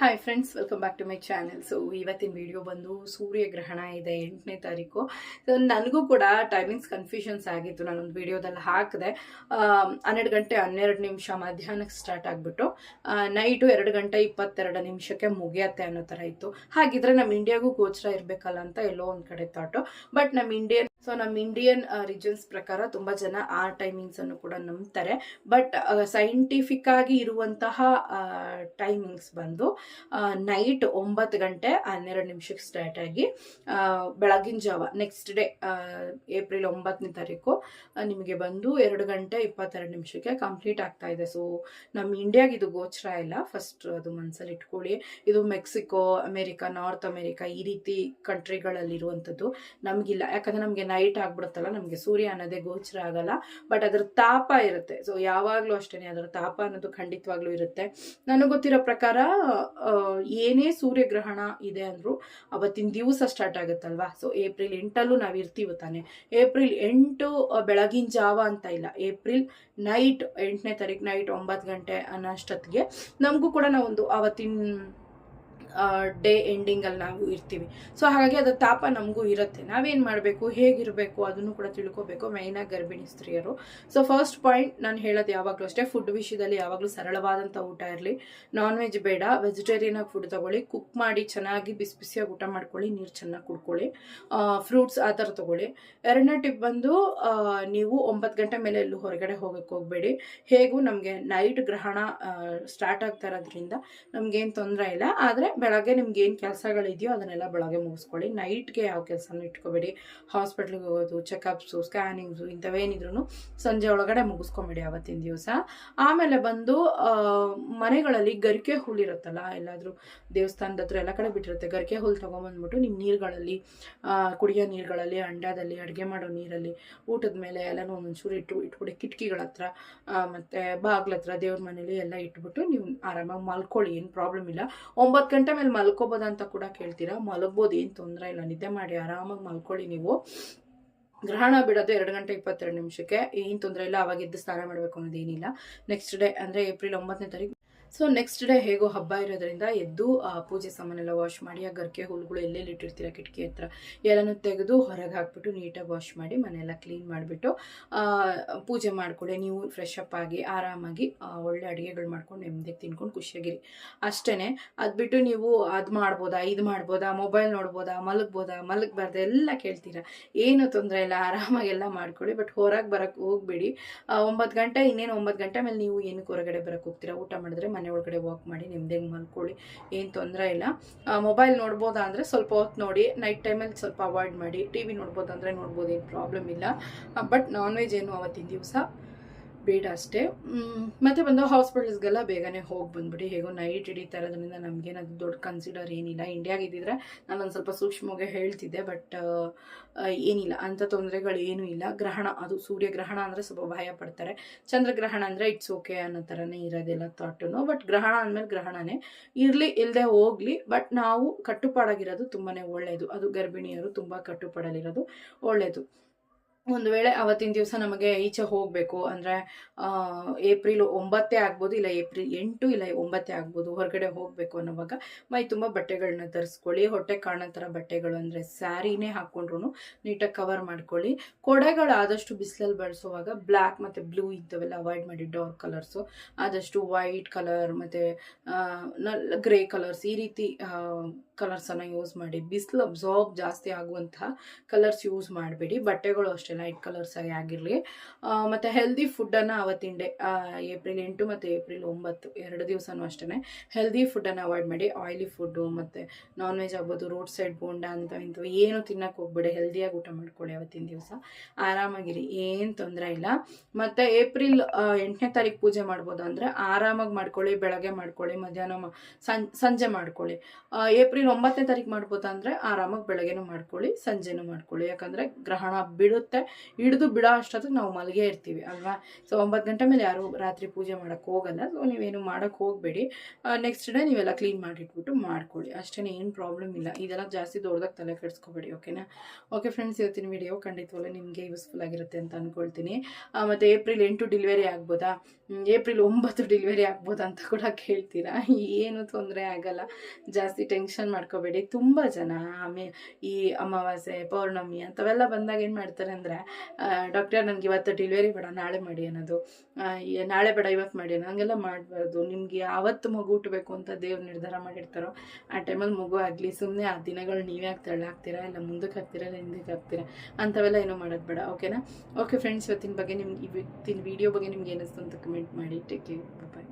Hi friends welcome back to my channel so ಇವತ್ತಿನ video ಬಂದು ಸೂರ್ಯಗ್ರಹಣ ಇದೆ ಎಂಟನೇ ತಾರೀಕು. ಸೊ ನನಗೂ ಕೂಡ ಟೈಮಿಂಗ್ಸ್ ಕನ್ಫ್ಯೂಷನ್ಸ್ ಆಗಿತ್ತು. ನಾನೊಂದು ವಿಡಿಯೋದಲ್ಲಿ ಹಾಕಿದೆ. ಹನ್ನೆರಡು ಗಂಟೆ ಹನ್ನೆರಡು ನಿಮಿಷ ಮಧ್ಯಾಹ್ನಕ್ಕೆ ಸ್ಟಾರ್ಟ್ ಆಗಿಬಿಟ್ಟು ನೈಟು ಎರಡು ಗಂಟೆ ಇಪ್ಪತ್ತೆರಡು ನಿಮಿಷಕ್ಕೆ ಮುಗಿಯತ್ತೆ ಅನ್ನೋ ಥರ ಇತ್ತು. ಹಾಗಿದ್ರೆ ನಮ್ಮ ಇಂಡಿಯಾಗೂ ಗೋಚರ ಇರಬೇಕಲ್ಲ ಅಂತ ಎಲ್ಲೋ ಒಂದು ಕಡೆ ಥಾಟು ಬಟ್ ನಮ್ಮ ಇಂಡಿಯನ್ ಸೊ ನಮ್ಮ ಇಂಡಿಯನ್ ರಿಜನ್ಸ್ ಪ್ರಕಾರ ತುಂಬ ಜನ ಆ ಟೈಮಿಂಗ್ಸ್ ಅನ್ನು ಕೂಡ ನಂಬ್ತಾರೆ. ಬಟ್ ಸೈಂಟಿಫಿಕ್ ಆಗಿ ಇರುವಂತಹ ಟೈಮಿಂಗ್ಸ್ ಬಂದು ನೈಟ್ ಒಂಬತ್ತು ಗಂಟೆ ಹನ್ನೆರಡು ನಿಮಿಷಕ್ಕೆ ಸ್ಟಾರ್ಟ್ ಆಗಿ ಬೆಳಗಿನ ಜಾವ ನೆಕ್ಸ್ಟ್ ಡೇ ಏಪ್ರಿಲ್ ಒಂಬತ್ತನೇ ತಾರೀಕು ನಿಮಗೆ ಬಂದು ಎರಡು ಗಂಟೆ ಇಪ್ಪತ್ತೆರಡು ನಿಮಿಷಕ್ಕೆ ಕಂಪ್ಲೀಟ್ ಆಗ್ತಾ ಇದೆ. ಸೊ ನಮ್ಮ ಇಂಡಿಯಾಗೆ ಇದು ಗೋಚರ ಇಲ್ಲ. ಫಸ್ಟ್ ಅದು ಮನಸ್ಸಲ್ಲಿ ಇಟ್ಕೊಳ್ಳಿ. ಇದು ಮೆಕ್ಸಿಕೋ ಅಮೇರಿಕಾ ನಾರ್ತ್ ಅಮೇರಿಕಾ ಈ ರೀತಿ ಕಂಟ್ರಿಗಳಲ್ಲಿರುವಂಥದ್ದು ನಮಗಿಲ್ಲ. ಯಾಕಂದ್ರೆ ನಮಗೆ ನೈಟ್ ಆಗ್ಬಿಡುತ್ತಲ್ಲ, ನಮಗೆ ಸೂರ್ಯ ಅನ್ನೋದೇ ಗೋಚರ ಆಗಲ್ಲ ಬಟ್ ಅದರ ತಾಪ ಇರುತ್ತೆ. ಸೊ ಯಾವಾಗಲೂ ಅಷ್ಟೇ ಅದರ ತಾಪ ಅನ್ನೋದು ಖಂಡಿತವಾಗ್ಲೂ ಇರುತ್ತೆ. ನನಗೆ ಗೊತ್ತಿರೋ ಪ್ರಕಾರ ಏನೇ ಸೂರ್ಯಗ್ರಹಣ ಇದೆ ಅಂದರೂ ಅವತ್ತಿನ ದಿವಸ ಸ್ಟಾರ್ಟ್ ಆಗುತ್ತಲ್ವಾ? ಸೊ ಏಪ್ರಿಲ್ ಎಂಟಲ್ಲೂ ನಾವು ಇರ್ತೀವಿ ತಾನೆ. ಏಪ್ರಿಲ್ ಎಂಟು ಬೆಳಗಿನ ಜಾವ ಅಂತ ಇಲ್ಲ. ಏಪ್ರಿಲ್ ನೈಟ್ ಎಂಟನೇ ತಾರೀಕು ನೈಟ್ ಒಂಬತ್ತು ಗಂಟೆ ಅನ್ನೋಷ್ಟೊತ್ತಿಗೆ ನಮಗೂ ಕೂಡ ನಾವೊಂದು ಅವತ್ತಿನ ಡೇ ಎಂಡಿಂಗಲ್ಲಿ ನಾವು ಇರ್ತೀವಿ. ಸೊ ಹಾಗಾಗಿ ಅದು ತಾಪ ನಮಗೂ ಇರುತ್ತೆ. ನಾವೇನು ಮಾಡಬೇಕು? ಹೇಗಿರಬೇಕು? ಅದನ್ನು ಕೂಡ ತಿಳ್ಕೊಬೇಕು ಮೈನಾಗಿ ಗರ್ಭಿಣಿ ಸ್ತ್ರೀಯರು. ಸೊ ಫಸ್ಟ್ ಪಾಯಿಂಟ್ ನಾನು ಹೇಳೋದು ಯಾವಾಗಲೂ ಅಷ್ಟೇ ಫುಡ್ ವಿಷಯದಲ್ಲಿ ಯಾವಾಗಲೂ ಸರಳವಾದಂಥ ಊಟ ಇರಲಿ. ನಾನ್ ವೆಜ್ ಬೇಡ ವೆಜಿಟೇರಿಯನ್ ಆಗಿ ಫುಡ್ ತಗೊಳ್ಳಿ ಕುಕ್ ಮಾಡಿ ಚೆನ್ನಾಗಿ ಬಿಸಿ ಬಿಸಿಯಾಗಿ ಊಟ ಮಾಡ್ಕೊಳ್ಳಿ, ನೀರು ಚೆನ್ನಾಗಿ ಕುಡ್ಕೊಳ್ಳಿ. ಫ್ರೂಟ್ಸ್ ಆ ಥರ ತಗೊಳ್ಳಿ. ಎರಡನೇ ಟಿಪ್ ಬಂದು ನೀವು ಒಂಬತ್ತು ಗಂಟೆ ಮೇಲೆ ಎಲ್ಲೂ ಹೊರಗಡೆ ಹೋಗಕ್ಕೆ ಹೋಗಬೇಡಿ. ಹೇಗೂ ನಮಗೆ ನೈಟ್ ಗ್ರಹಣ ಸ್ಟಾರ್ಟ್ ಆಗ್ತಾ ಇರೋದ್ರಿಂದ ನಮಗೇನು ತೊಂದರೆ ಇಲ್ಲ. ಆದರೆ ಬೆಳಗ್ಗೆ ನಿಮ್ಗೆ ಏನು ಕೆಲಸಗಳಿದೆಯೋ ಅದನ್ನೆಲ್ಲ ಬೆಳಗ್ಗೆ ಮುಗಿಸ್ಕೊಳ್ಳಿ. ನೈಟ್ಗೆ ಯಾವ ಕೆಲಸನೂ ಇಟ್ಕೋಬೇಡಿ. ಹಾಸ್ಪಿಟ್ಲಿಗೆ ಹೋಗೋದು ಚೆಕಪ್ಸು ಸ್ಕ್ಯಾನಿಂಗ್ಸು ಇಂಥವೇನಿದ್ರು ಸಂಜೆ ಒಳಗಡೆ ಮುಗಿಸ್ಕೊಂಬೇಡಿ ಅವತ್ತಿನ ದಿವಸ. ಆಮೇಲೆ ಬಂದು ಮನೆಗಳಲ್ಲಿ ಗರಿಕೆ ಹುಳಿರುತ್ತಲ್ಲ ಎಲ್ಲಾದರೂ ದೇವಸ್ಥಾನದ ಹತ್ರ ಎಲ್ಲ ಕಡೆ ಬಿಟ್ಟಿರುತ್ತೆ. ಗರಿಕೆ ಹುಲ್ ತೊಗೊಂಬಂದ್ಬಿಟ್ಟು ನಿಮ್ಮ ನೀರುಗಳಲ್ಲಿ ಕುಡಿಯೋ ನೀರುಗಳಲ್ಲಿ, ಅಂಡದಲ್ಲಿ, ಅಡುಗೆ ಮಾಡೋ ನೀರಲ್ಲಿ, ಊಟದ ಮೇಲೆ ಎಲ್ಲನೂ ಒಂದೊಂಚೂರು ಇಟ್ಟು, ಇಟ್ಬಿಡಿ. ಕಿಟಕಿಗಳ ಹತ್ರ ಮತ್ತೆ ಬಾಗ್ಲ ಹತ್ರ ದೇವ್ರ ಮನೇಲಿ ಎಲ್ಲ ಇಟ್ಬಿಟ್ಟು ನೀವು ಆರಾಮಾಗಿ ಮಲ್ಕೊಳ್ಳಿ, ಏನು ಪ್ರಾಬ್ಲಮ್ ಇಲ್ಲ. ಒಂಬತ್ತು ಗಂಟೆ ಮೇಲೆ ಮಲ್ಕೋಬೋದ ಅಂತ ಕೂಡ ಕೇಳ್ತೀರಾ? ಮಲಗ್ಬೋದು, ಏನು ತೊಂದರೆ ಇಲ್ಲ. ನಿದ್ದೆ ಮಾಡಿ ಆರಾಮಾಗಿ ಮಲ್ಕೊಳ್ಳಿ ನೀವು. ಗ್ರಹಣ ಬಿಡೋದು ಎರಡು ಗಂಟೆ ಇಪ್ಪತ್ತೆರಡು ನಿಮಿಷಕ್ಕೆ. ಏನು ತೊಂದರೆ ಇಲ್ಲ, ಅವಾಗ ಎದ್ದು ಸ್ನಾನ ಮಾಡಬೇಕು ಅನ್ನೋದೇನಿಲ್ಲ ನೆಕ್ಸ್ಟ್ ಡೇ ಅಂದರೆ ಏಪ್ರಿಲ್ ಒಂಬತ್ತನೇ ತಾರೀಕು ಸೊ ನೆಕ್ಸ್ಟ್ ಡೇ ಹೇಗೋ ಹಬ್ಬ ಇರೋದ್ರಿಂದ ಎದ್ದು, ಆ, ಪೂಜೆ ಸಾಮಾನೆಲ್ಲ ವಾಶ್ ಮಾಡಿ, ಆ ಗರ್ಕೆ ಹುಲ್ಗಳು ಎಲ್ಲೆಲ್ಲಿ ಇಟ್ಟಿರ್ತೀರ ಕಿಟಕಿ ಹತ್ರ ಎಲ್ಲನೂ ತೆಗೆದು ಹೊರಗೆ ಹಾಕ್ಬಿಟ್ಟು ನೀಟಾಗಿ ವಾಶ್ ಮಾಡಿ ಮನೆಯೆಲ್ಲ ಕ್ಲೀನ್ ಮಾಡಿಬಿಟ್ಟು ಪೂಜೆ ಮಾಡ್ಕೊಳ್ಳಿ ನೀವು ಫ್ರೆಶ್ ಅಪ್ ಆಗಿ, ಆರಾಮಾಗಿ ಒಳ್ಳೆ ಅಡುಗೆಗಳು ಮಾಡ್ಕೊಂಡು ನೆಮ್ಮದಿಗೆ ತಿನ್ಕೊಂಡು ಖುಷಿಯಾಗಿರಿ. ಅಷ್ಟೇ ಅದು ಬಿಟ್ಟು ನೀವು ಅದು ಮಾಡ್ಬೋದಾ, ಇದು ಮಾಡ್ಬೋದಾ ಮೊಬೈಲ್ ನೋಡ್ಬೋದಾ, ಮಲಗ್ಬೋದಾ, ಮಲಗಬಾರ್ದು ಎಲ್ಲ ಕೇಳ್ತೀರಾ. ಏನು ತೊಂದರೆ ಇಲ್ಲ, ಆರಾಮಾಗಿ ಎಲ್ಲ ಮಾಡ್ಕೊಳ್ಳಿ ಬಟ್ ಹೊರಗೆ ಬರೋಕ್ಕೆ ಹೋಗಬೇಡಿ. ಒಂಬತ್ತು ಗಂಟೆ, ಇನ್ನೇನು ಒಂಬತ್ತು ಗಂಟೆ ಮೇಲೆ ನೀವು ಏನಕ್ಕೆ ಹೊರಗಡೆ ಬರೋಕ್ಕೆ ಹೋಗ್ತೀರಾ? ಊಟ ಮಾಡಿದ್ರೆ ಮನೆ ಒಳಗಡೆ ವಾಕ್ ಮಾಡಿ ನಿಮ್ದೇಗ್ ಮಲ್ಕೊಳ್ಳಿ. ಏನು ತೊಂದರೆ ಇಲ್ಲ. ಮೊಬೈಲ್ ನೋಡ್ಬೋದಾ ಅಂದ್ರೆ ಸ್ವಲ್ಪ ಹೊತ್ತು ನೋಡಿ. ನೈಟ್ ಟೈಮಲ್ಲಿ ಸ್ವಲ್ಪ ಅವಾಯ್ಡ್ ಮಾಡಿ. ಟಿ ವಿ ನೋಡ್ಬೋದು, ಏನು ಪ್ರಾಬ್ಲಮ್ ಇಲ್ಲ. ಬಟ್ ನಾನ್ ವೆಜ್ ಏನು ಅವತ್ತಿನ ದಿವಸ? ಬೇಡ ಅಷ್ಟೇ. ಮತ್ತೆ ಬಂದು ಹಾಸ್ಪಿಟಲ್ಸ್ಗೆಲ್ಲ ಬೇಗನೆ ಹೋಗಿ ಬಂದ್ಬಿಡಿ. ಹೇಗೋ ನೈಟ್ ಹಿಡಿತಾ ಇರೋದ್ರಿಂದ ನಮಗೇನದು ದೊಡ್ಡ ಕನ್ಸಿಡರ್ ಏನಿಲ್ಲ. ಇಂಡಿಯಾಗೆ ಇದ್ದಿದ್ರೆ ಒಂದು ಸ್ವಲ್ಪ ಸೂಕ್ಷ್ಮವಾಗಿ ಹೇಳ್ತಿದ್ದೆ ಬಟ್ ಏನಿಲ್ಲ. ಅಂಥ ತೊಂದರೆಗಳು ಏನೂ ಇಲ್ಲ. ಗ್ರಹಣ, ಅದು ಸೂರ್ಯಗ್ರಹಣ ಅಂದರೆ ಸ್ವಲ್ಪ ಭಯ ಪಡ್ತಾರೆ. ಚಂದ್ರಗ್ರಹಣ ಅಂದರೆ ಇಟ್ಸ್ ಓಕೆ ಅನ್ನೋ ಥರನೇ ಇರೋದೆಲ್ಲ ಥಾಟುನು ಬಟ್ ಗ್ರಹಣ ಅಂದಮೇಲೆ ಗ್ರಹಣನೇ. ಇರಲಿ ಇಲ್ಲದೆ ಹೋಗಲಿ ಬಟ್ ನಾವು ಕಟ್ಟುಪಾಡಾಗಿರೋದು ತುಂಬಾ ಒಳ್ಳೆಯದು ಅದು ಗರ್ಭಿಣಿಯರು ತುಂಬ ಕಟ್ಟುಪಾಡಲಿರೋದು ಒಳ್ಳೆಯದು ಒಂದು ವೇಳೆ ಅವತ್ತಿನ ದಿವಸ ನಮಗೆ ಈಚೆ ಹೋಗಬೇಕು ಅಂದರೆ ಏಪ್ರಿಲ್ ಒಂಬತ್ತೇ ಆಗ್ಬೋದು ಇಲ್ಲ ಏಪ್ರಿಲ್ ಎಂಟು ಇಲ್ಲ ಒಂಬತ್ತೇ ಆಗ್ಬೋದು ಹೊರಗಡೆ ಹೋಗಬೇಕು ಅನ್ನೋವಾಗ ಮೈ ತುಂಬ ಬಟ್ಟೆಗಳನ್ನ ತರಿಸ್ಕೊಳ್ಳಿ, ಹೊಟ್ಟೆ ಕಾಣೋ ಥರ ಬಟ್ಟೆಗಳು ಅಂದರೆ ಸ್ಯಾರಿನೇ ಹಾಕ್ಕೊಂಡ್ರು ನೀಟಾಗಿ ಕವರ್ ಮಾಡ್ಕೊಳ್ಳಿ. ಕೊಡೆಗಳು ಆದಷ್ಟು ಬಿಸಿಲಲ್ಲಿ ಬಳಸುವಾಗ ಬ್ಲ್ಯಾಕ್ ಮತ್ತು ಬ್ಲೂ ಇದ್ದವೆಲ್ಲ ಅವಾಯ್ಡ್ ಮಾಡಿ, ಡಾರ್ಕ್ ಕಲರ್ಸು, ಆದಷ್ಟು ವೈಟ್ ಕಲರ್ ಮತ್ತು ಗ್ರೇ ಕಲರ್ಸ್ ಈ ರೀತಿ ಕಲರ್ಸನ್ನು ಯೂಸ್ ಮಾಡಿ. ಬಿಸಿಲು ಅಬ್ಸಾರ್ಬ್ ಜಾಸ್ತಿ ಆಗುವಂತಹ ಕಲರ್ಸ್ ಯೂಸ್ ಮಾಡಬೇಡಿ. ಬಟ್ಟೆಗಳು ಅಷ್ಟೇ ಲೈಟ್ ಕಲರ್ಸ್ ಆಗಿ ಆಗಿರಲಿ. ಮತ್ತು ಹೆಲ್ದಿ ಫುಡ್ಡನ್ನು ಅವತ್ತಿನ ಡೇ ಏಪ್ರಿಲ್ ಎಂಟು ಮತ್ತು ಏಪ್ರಿಲ್ ಒಂಬತ್ತು, ಎರಡು ದಿವಸನೂ ಅಷ್ಟೇ ಹೆಲ್ದಿ ಫುಡ್ಡನ್ನು ಅವಾಯ್ಡ್ ಮಾಡಿ ಆಯಿಲಿ ಫುಡ್ಡು ಮತ್ತು ನಾನ್ ವೆಜ್ ಆಗ್ಬೋದು ರೋಡ್ ಸೈಡ್ ಬೋಂಡ ಅಂತ ಇಂಥವು ಏನು ತಿನ್ನಕ್ಕೆ ಹೋಗ್ಬೇಡಿ ಹೆಲ್ದಿಯಾಗಿ ಊಟ ಮಾಡ್ಕೊಳ್ಳಿ ಅವತ್ತಿನ ದಿವಸ. ಆರಾಮಾಗಿರಿ, ಏನು ತೊಂದರೆ ಇಲ್ಲ. ಮತ್ತು ಏಪ್ರಿಲ್ ಎಂಟನೇ ತಾರೀಕು ಪೂಜೆ ಮಾಡ್ಬೋದು ಅಂದರೆ ಆರಾಮಾಗಿ ಮಾಡ್ಕೊಳ್ಳಿ, ಬೆಳಗ್ಗೆ ಮಾಡ್ಕೊಳ್ಳಿ, ಮಧ್ಯಾಹ್ನ ಸಂಜೆ ಮಾಡ್ಕೊಳ್ಳಿ. ಏಪ್ರಿಲ್ ಒಂಬತ್ತನೇ ತಾರೀಕು ಮಾಡ್ಬೋದು ಅಂದರೆ ಆರಾಮಾಗಿ ಬೆಳಗ್ಗೆನೂ ಮಾಡ್ಕೊಳ್ಳಿ, ಸಂಜೆನೂ ಮಾಡ್ಕೊಳ್ಳಿ. ಯಾಕಂದರೆ ಗ್ರಹಣ ಬಿಡುತ್ತೆ ಗಂಟೆ ಹಿಡಿದು ಬಿಡೋ ಅಷ್ಟೊತ್ತು ನಾವು ಮಲಗೇ ಇರ್ತೀವಿ, ಅಲ್ವಾ? ಸೊ ಒಂಬತ್ತು ಗಂಟೆ ಮೇಲೆ ಯಾರು ರಾತ್ರಿ ಪೂಜೆ ಮಾಡೋಕ್ಕೆ ಹೋಗಲ್ಲ. ಸೊ ನೀವೇನು ಮಾಡೋಕ್ಕೆ ಹೋಗಬೇಡಿ. ನೆಕ್ಸ್ಟ್ ಡೇ ನೀವೆಲ್ಲ ಕ್ಲೀನ್ ಮಾಡಿಟ್ಬಿಟ್ಟು ಮಾಡ್ಕೊಳ್ಳಿ. ಅಷ್ಟೇ ಏನು ಪ್ರಾಬ್ಲಮ್ ಇಲ್ಲ. ಇದೆಲ್ಲ ಜಾಸ್ತಿ ದೊಡ್ಡದಾಗ ತಲೆ ಕೆಡಿಸ್ಕೋಬೇಡಿ ಓಕೆನಾ ಓಕೆ ಫ್ರೆಂಡ್ಸ್ ಇವತ್ತಿನ ವಿಡಿಯೋ ಖಂಡಿತವಾಗ್ಲೂ ನಿಮಗೆ ಯೂಸ್ಫುಲ್ ಆಗಿರುತ್ತೆ ಅಂತ ಅಂದ್ಕೊಳ್ತೀನಿ ಮತ್ತು ಮತ್ತೆ ಏಪ್ರಿಲ್ ಎಂಟು ಡೆಲಿವರಿ ಆಗ್ಬೋದಾ? ಏಪ್ರಿಲ್ ಒಂಬತ್ತು ಡೆಲಿವರಿ ಆಗ್ಬೋದಾ ಅಂತ ಕೂಡ ಕೇಳ್ತೀರಾ? ಏನು ತೊಂದರೆ ಆಗಲ್ಲ. ಜಾಸ್ತಿ ಟೆನ್ಷನ್ ಮಾಡ್ಕೋಬೇಡಿ. ತುಂಬ ಜನ ಆಮೇಲೆ ಈ ಅಮಾವಾಸ್ಯೆ, ಪೌರ್ಣಮಿ ಅಂತವೆಲ್ಲ ಬಂದಾಗ ಏನು ಮಾಡ್ತಾರೆ ಅಂದರೆ ಡಾಕ್ಟರ್ ನನಗೆ ಇವತ್ತು ಡೆಲಿವರಿ ಬೇಡ, ನಾಳೆ ಮಾಡಿ ಅನ್ನೋದು. ನಾಳೆ ಬೇಡ, ಇವತ್ತು ಮಾಡಿ ಅನ್ನೋ ಹಂಗೆಲ್ಲ ಮಾಡಬಾರ್ದು. ನಿಮಗೆ ಯಾವತ್ತು ಮಗು ಹುಟ್ಟಬೇಕು ಅಂತ ದೇವ್ರು ನಿರ್ಧಾರ ಮಾಡಿರ್ತಾರೋ, ಆ ಟೈಮಲ್ಲಿ ಮಗು ಆಗಲಿ ಸುಮ್ಮನೆ ಆ ದಿನಗಳು ನೀವೇ ಯಾಕೆ ತಳ್ಳಾಕ್ತೀರಾ ಇಲ್ಲ ಮುಂದಕ್ಕೆ ಹಾಕ್ತೀರಾ ಇಲ್ಲ ಹಿಂದಕ್ಕೆ ಹಾಕ್ತೀರಾ ಅಂಥವೆಲ್ಲ ಏನೂ ಮಾಡೋದು ಬೇಡ ಓಕೆನಾ ಓಕೆ ಫ್ರೆಂಡ್ಸ್ ಇವತ್ತಿನ ಬಗ್ಗೆ ನಿಮ್ಗೆ, ಇವತ್ತಿನ ವಿಡಿಯೋ ಬಗ್ಗೆ ನಿಮ್ಗೆ ಏನಿಸ್ತು ಅಂತ ಕಮೆಂಟ್ ಮಾಡಿ ಟೇಕ್ ಕೇರ್ ಬಾಯ್